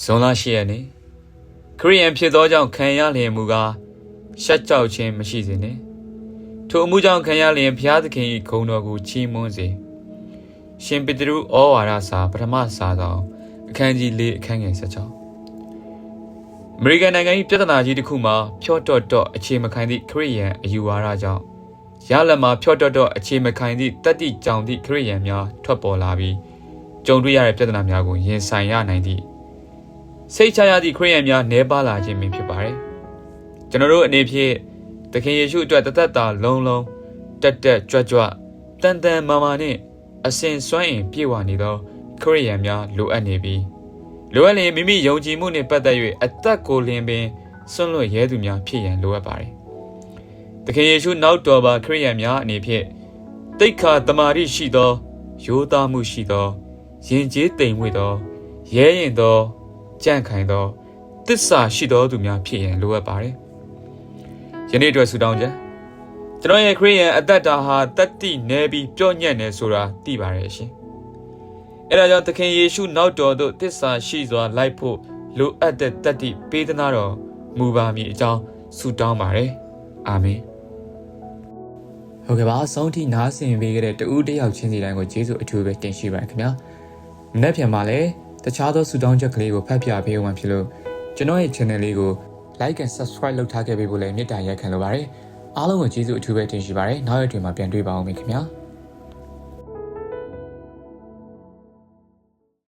ဇွန်လ10ရက်နေ့ခရီးယန်ဖြစ်သောကြောင့်ခံရလျင်မူကားရှက်ကြောက်ခြင်းမရှိစေနှင့်ထိုအမှုကြောင့်ခံရလျင်ဘုရားသခင်၏ဂုဏ်တော်ကိုချီးမွမ်းစေရှင်ပေတရုဩဝါဒစာပထမစာဆောင်အခန်းကြီး၄အခန်းငယ်16အမေရိကန်နိုင်ငံ၏ပြဿနာကြီးတစ်ခုမှာဖြော့တော့တော့အခြေမခိုင်သည့်ခရီးယန်အယူဝါဒကြောင့်ရလဒ်မှာဖြော့တော့တော့အခြေမခိုင်သည့်တတိကြောင်သည့်ခရီးယန်များထွက်ပေါ်လာပြီးကြုံတွေ့ရတဲ့ပြဿနာများကိုရင်ဆိုင်ရနိုင်သည့် စိတ်ချရသည့်ခရိယန်များနှဲပါလာခြင်းပင်ဖြစ်ပါတယ်။ကျွန်တော်တို့အနေဖြင့်သခင်ယေရှုအတွက်တသက်တာလုံးလုံးတက်တက်ကြွကြွတန်တန်မာမာနဲ့အစဉ်စွမ်းရင်ပြည့်ဝနေသောခရိယန်များလိုအပ်နေပြီးလိုအပ်ရင်မိမိယုံကြည်မှုနှင့်ပတ်သက်၍အသက်ကိုလင်းပင်ဆွန့်လွတ်ရဲသူများဖြစ်ရန်လိုအပ်ပါတယ်။သခင်ယေရှုနောက်တော်ပါခရိယန်များအနေဖြင့်တိတ်ခါတမာတိရှိသော ရိုးသားမှုရှိသောယဉ်ကျေးတိမ်မွေ့သောရဲရင်သော ကြန့်ခိုင်သောတစ္ဆာရှိသောသူများဖြစ်ရင်လိုအပ်ပါတယ်။ယနေ့အတွက်ဆုတောင်းချက်ကျွန်တော်ရဲ့ခရိယန်အသက်တာဟာတတ္တိနေပြီးပြော့ညံ့နေဆိုတာသိပါရဲ့ရှင်။အဲဒါကြောင့်သခင်ယေရှုနောက်တော်သို့တစ္ဆာရှိစွာလိုက်ဖို့လိုအပ်တဲ့တတ္တိပေးသနာတော်မူပါမည်အကြောင်းဆုတောင်းပါတယ်။အာမင်။ဟုတ်ကဲ့ပါအဆုံးထိနားဆင်ပေးခဲ့တဲ့တူးတစ်ယောက်ချင်းစီတိုင်းကိုကျေးဇူးအထူးပဲတင်ရှိပါတယ်ခင်ဗျာ။မနေ့ပြန်မှာလည်း တခြားသောဆူတောင်းချက်ကလေးကိုဖတ်ပြပေးအောင်ဖြစ်လို့ကျွန်တော်ရဲ့ channel လေးကို like and subscribe လုပ်ထားခဲ့ပေးဖို့လည်းမေတ္တာရက်ခံလိုပါတယ်အားလုံးကိုကျေးဇူးအထူးပဲတင်ရှိပါတယ်နောက်ရက်တွေမှာပြန်တွေ့ပါအောင်ခင်ဗျာ